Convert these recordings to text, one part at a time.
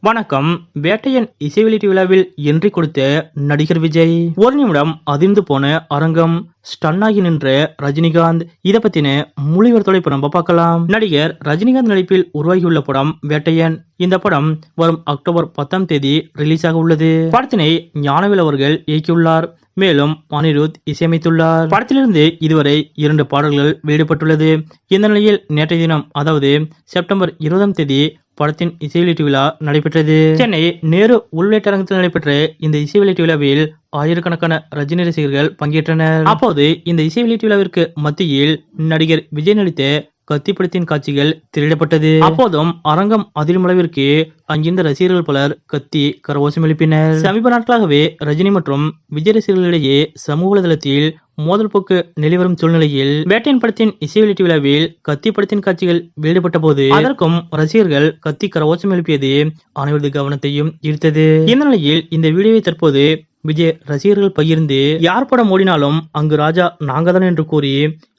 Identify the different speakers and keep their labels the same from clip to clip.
Speaker 1: வணக்கம். வேட்டையன் இசை வெளியீட்டு விழாவில் என்றி கொடுத்த நடிகர் விஜய். ஒரு நிமிடம் அதிர்ந்து போன அரங்கம். ஸ்டன்னாகி நின்ற ரஜினிகாந்த் இத பத்தின முழுவர் தொலைப்பு நம்ம பார்க்கலாம். நடிகர் ரஜினிகாந்த் நடிப்பில் உருவாகியுள்ள படம் வேட்டையன். இந்த படம் வரும் அக்டோபர் பத்தாம் தேதி ரிலீஸ் ஆக உள்ளது. படத்தினை ஞானவேல் அவர்கள் இயக்கியுள்ளார். மேலும் அனிருத் இசையமைத்துள்ளார். படத்திலிருந்து இதுவரை இரண்டு பாடல்கள் வெளியிடப்பட்டுள்ளது. இந்த நிலையில் நேற்றைய தினம் அதாவது செப்டம்பர் இருபதாம் தேதி படத்தின் இசை வெளியீட்டு விழா நடைபெற்றது. சென்னை நேரு உள்விளையாட்டரங்கத்தில் நடைபெற்ற இந்த இசை வெளியீட்டு விழாவில் ஆயிரக்கணக்கான ரஜினி ரசிகர்கள் பங்கேற்றனர். அப்போது இந்த இசை வெளியீட்டு விழாவிற்கு மத்தியில் நடிகர் விஜய் நடித்த கத்தி படத்தின் காட்சிகள் திரையிடப்பட்டது அப்போதும் அரங்கம் அதிர்மளவிற்கு அங்கிருந்த ரசிகர்கள் பலர் கத்தி கரவோசம் எழுப்பினர். சமீப நாட்களாகவே ரஜினி மற்றும் விஜய் ரசிகர்களிடையே சமூக வலைதளத்தில் மோதல் போக்கு நிலைவரும் சூழ்நிலையில் வேட்டையன் படத்தின் இசை வெளியீட்டு விழாவில் கத்தி படத்தின் காட்சிகள் வெளியிடப்பட்ட போது அதற்கும் ரசிகர்கள் கத்தி கரவோசம் எழுப்பியது அனைவரது கவனத்தையும் ஈர்த்தது. இந்த நிலையில் இந்த வீடியோவை தற்போது விஜய் ரசிகர்கள் பகிர்ந்து யார் படம் ஓடினாலும் அங்கு ராஜா நாங்க தான் என்று கூறி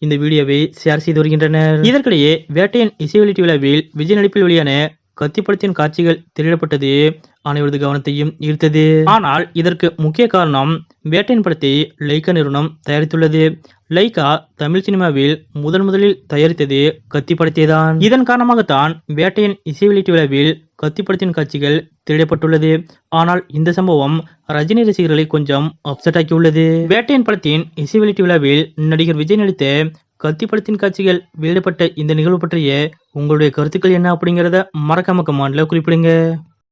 Speaker 1: இந்த வீடியோவை ஷேர் செய்து வருகின்றனர். இதற்கிடையே வேட்டையன் இசை வெளியீட்டு விழாவில் விஜய் நடிப்பில் வெளியான கத்தி படத்தின் காட்சிகள் திரையிடப்பட்டது. அனைவரது கவனத்தையும் ஈர்த்தது. ஆனால் இதற்கு முக்கிய காரணம் வேட்டையின் படத்தை லைக்கா நிறுவனம் தயாரித்துள்ளது. லைக்கா தமிழ் சினிமாவில் முதன் முதலில் தயாரித்தது கத்தி படத்தைதான் இதன் காரணமாகத்தான் வேட்டையின் இசை வெளியீட்டு விழாவில் கத்தி படத்தின் காட்சிகள் திரையிடப்பட்டுள்ளது ஆனால் இந்த சம்பவம் ரஜினி ரசிகர்களை கொஞ்சம் அப்செட் ஆக்கியுள்ளது. வேட்டையின் படத்தின் இசை வெளியீட்டு விழாவில் நடிகர் விஜய் நடித்த கத்தி படத்தின் காட்சிகள் வெளியிடப்பட்ட இந்த நிகழ்வு பற்றிய உங்களுடைய கருத்துக்கள் என்ன அப்படிங்கிறத மறக்காம கமாண்ட்ல குறிப்பிடுங்க.